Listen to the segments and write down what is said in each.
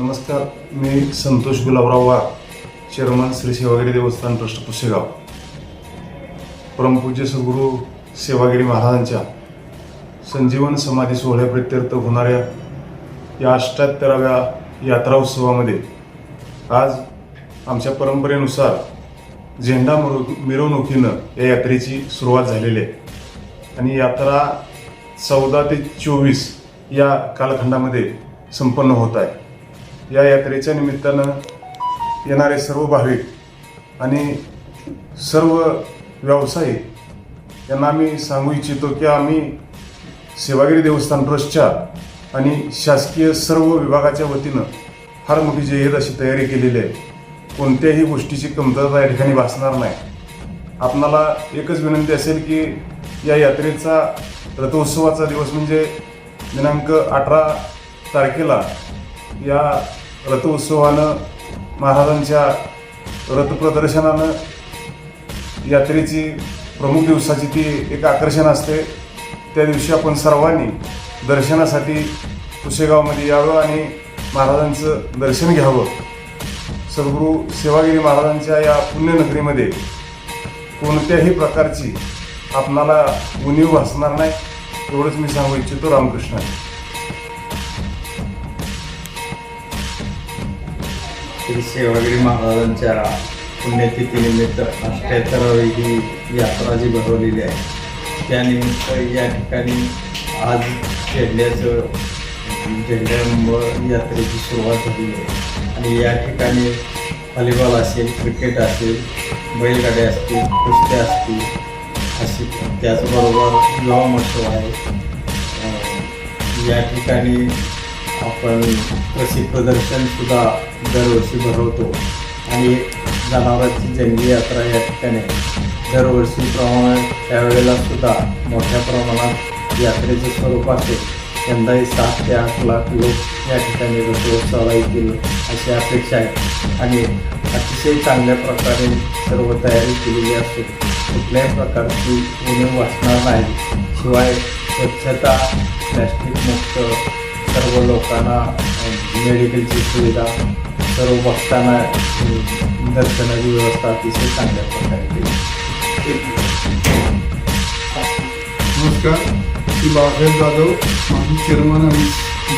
नमस्कार मी Santosh Gulabrao Wagh chairman Shri Sevagiri Devasthan trust Pusegaon. परमपूज्य सद्गुरू सेवागिरी महाराजांच्या संजीवन समाधी सोहळ्याप्रित्यर्थ होणाऱ्या या अष्ट्याहत्तराव्या यात्रा उत्सवामध्ये आज आमच्या परंपरेनुसार झेंडा मिरव मिरवणुकीनं या यात्रेची सुरुवात झालेली आहे. आणि यात्रा चौदा ते चोवीस या कालखंडामध्ये संपन्न होत आहे. या यात्रेच्या निमित्तानं येणारे सर्व भाविक आणि सर्व व्यावसायिक यांना आम्ही सांगू इच्छितो की आम्ही सेवागिरी देवस्थान ट्रस्टच्या आणि शासकीय सर्व विभागाच्या वतीनं फार मोठी जय्यत अशी तयारी केलेली आहे. कोणत्याही गोष्टीची कमतरता या ठिकाणी भासणार नाही. आपणाला एकच विनंती असेल की या यात्रेचा रथोत्सवाचा दिवस म्हणजे दिनांक अठरा तारखेला या रथोत्सवानं महाराजांच्या रथप्रदर्शनानं यात्रेची प्रमुख दिवसाची ती एक आकर्षण असते. त्या दिवशी आपण सर्वांनी दर्शनासाठी पुसेगावमध्ये यावं आणि महाराजांचं दर्शन घ्यावं. सद्गुरू सेवागिरी महाराजांच्या या पुण्यनगरीमध्ये कोणत्याही प्रकारची आपणाला उणीव भासणार नाही एवढंच मी सांगू इच्छितो रामकृष्ण श्री सेवागिरी महाराजांच्या पुण्यतिथीनिमित्त अठ्ठ्याहत्तरावी ही यात्रा जी भरवलेली आहे त्यानिमित्त या ठिकाणी आज झेंड्याचं झेंड्यामुळं यात्रेची सुरुवात झाली आहे. आणि या ठिकाणी व्हॉलीबॉल असेल क्रिकेट असेल बैलगाड्या असतील कुस्त्या असतील अशी त्याचबरोबर लॉ महोत्सव आहे. या ठिकाणी आपण कृषी प्रदर्शन सुद्धा दरवर्षी भरवतो. आणि जनावरांची जंगली यात्रा या ठिकाणी दरवर्षीप्रमाणे त्यावेळेला सुद्धा मोठ्या प्रमाणात यात्रेचे स्वरूप असेल यंदाही सात ते आठ लाख लोक या ठिकाणी रथोत्सवाला येतील अशी अपेक्षा आहे. आणि अतिशय चांगल्या प्रकारे सर्व तयारी केलेली असते. कुठल्याही प्रकारची उणीव वाचणार नाही. शिवाय स्वच्छता प्लॅस्टिक मुक्त सर्व लोकांना मेडिकलची सुविधा सर्व भक्तांना दर्शनाची व्यवस्था अतिशय चांगल्या प्रकारे केली. नमस्कार मी बाबासाहेब जाधव माझी चेअरमन आणि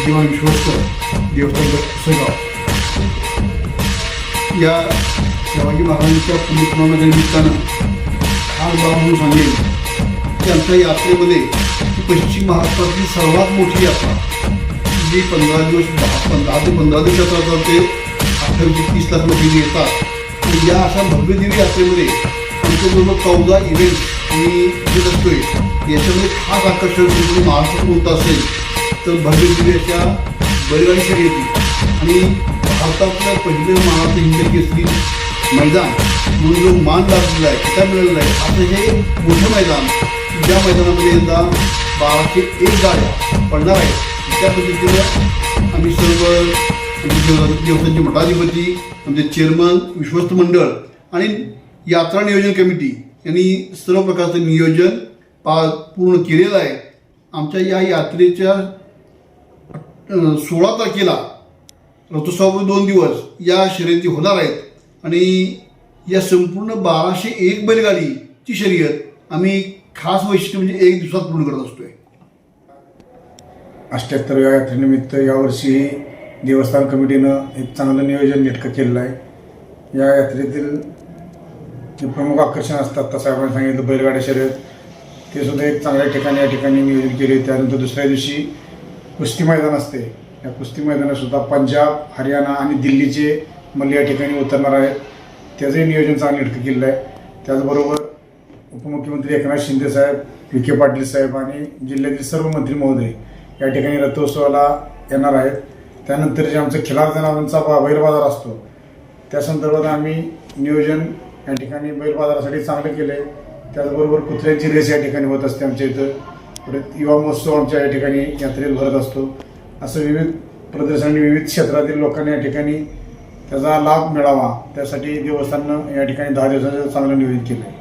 जीवन विश्वस्त देवस्थान पुसेगाव या शिवाजी महाराजांच्या पुण्यक्रमामध्ये निमित्तानं खास बाब म्हणून सांगेन की आमच्या यात्रेमध्ये पश्चिम महाराष्ट्रातली सर्वात मोठी यात्रा. जी पंधरा दिवस दहा ते पंधरा दिवस यात्रा ते अठ्ठावीस तीस लाख लोक येतात या अशा भव्यदेवी यात्रेमध्ये आमच्याबरोबर चौदा इव्हेंट मी घेत असतोय याच्यामध्ये खास आकर्षण म्हणजे महाराष्ट्रात कोणतं असेल तर भव्यदेवी अशा बैलगाडी शर्यती आणि भारतातलं पहिलं महाराष्ट्र हिंदी केसरी मैदान म्हणून जो मान लाभलेला आहे किताब मिळालेला आहे असं हे मोठं मैदान ज्या मैदानामध्ये यंदा बाराशे एक गाड्या पडणार आहेत. त्या पद्धतीनं आम्ही सर्व आमचे देवस्थानचे मठाधिपती आमचे चेअरमन विश्वस्त मंडळ आणि यात्रा नियोजन कमिटी यांनी सर्व प्रकारचं नियोजन पा पूर्ण केलेलं आहे. आमच्या या यात्रेच्या सोळा तारखेला रथोत्सवापूर्वी दोन दिवस या शर्यती होणार आहेत आणि या संपूर्ण बाराशे एक बैलगाडीची शर्यत आम्ही खास वैशिष्ट्य म्हणजे एक दिवसात पूर्ण करत असतोय. अष्ट्याहत्तरव्या यात्रेनिमित्त यावर्षी देवस्थान कमिटीनं एक चांगलं नियोजन नेटकं केलेलं आहे. या यात्रेतील जे प्रमुख आकर्षण असतात तसं आपण सांगितलं बैलगाड्या शर्यत ते सुद्धा एक चांगल्या ठिकाणी या ठिकाणी नियोजन केले. त्यानंतर दुसऱ्या दिवशी कुस्ती मैदान असते. या कुस्ती मैदानातसुद्धा पंजाब हरियाणा आणि दिल्लीचे मल्ल या ठिकाणी उतरणार आहेत. त्याचंही नियोजन चांगलं नेटकं केलेलं आहे. त्याचबरोबर उपमुख्यमंत्री एकनाथ शिंदे साहेब विखे पाटील साहेब आणि जिल्ह्यातील सर्व मंत्री महोदय या ठिकाणी रथोत्सवाला येणार आहेत. त्यानंतर जे आमचं खिलार जनावरांचा बा- बैल बाजार असतो त्या संदर्भात आम्ही नियोजन या ठिकाणी बैलबाजारासाठी चांगलं केलं आहे त्याचबरोबर कुत्र्यांची रेस या ठिकाणी होत असते आमच्या इथं. परत युवा महोत्सव आमच्या या ठिकाणी यात्रेत भरत असतो. असं विविध प्रदर्शनाने विविध क्षेत्रातील लोकांनी या ठिकाणी त्याचा लाभ मिळावा. त्यासाठी देवस्थाननं या ठिकाणी दहा दिवसाचं चांगलं नियोजन केलं आहे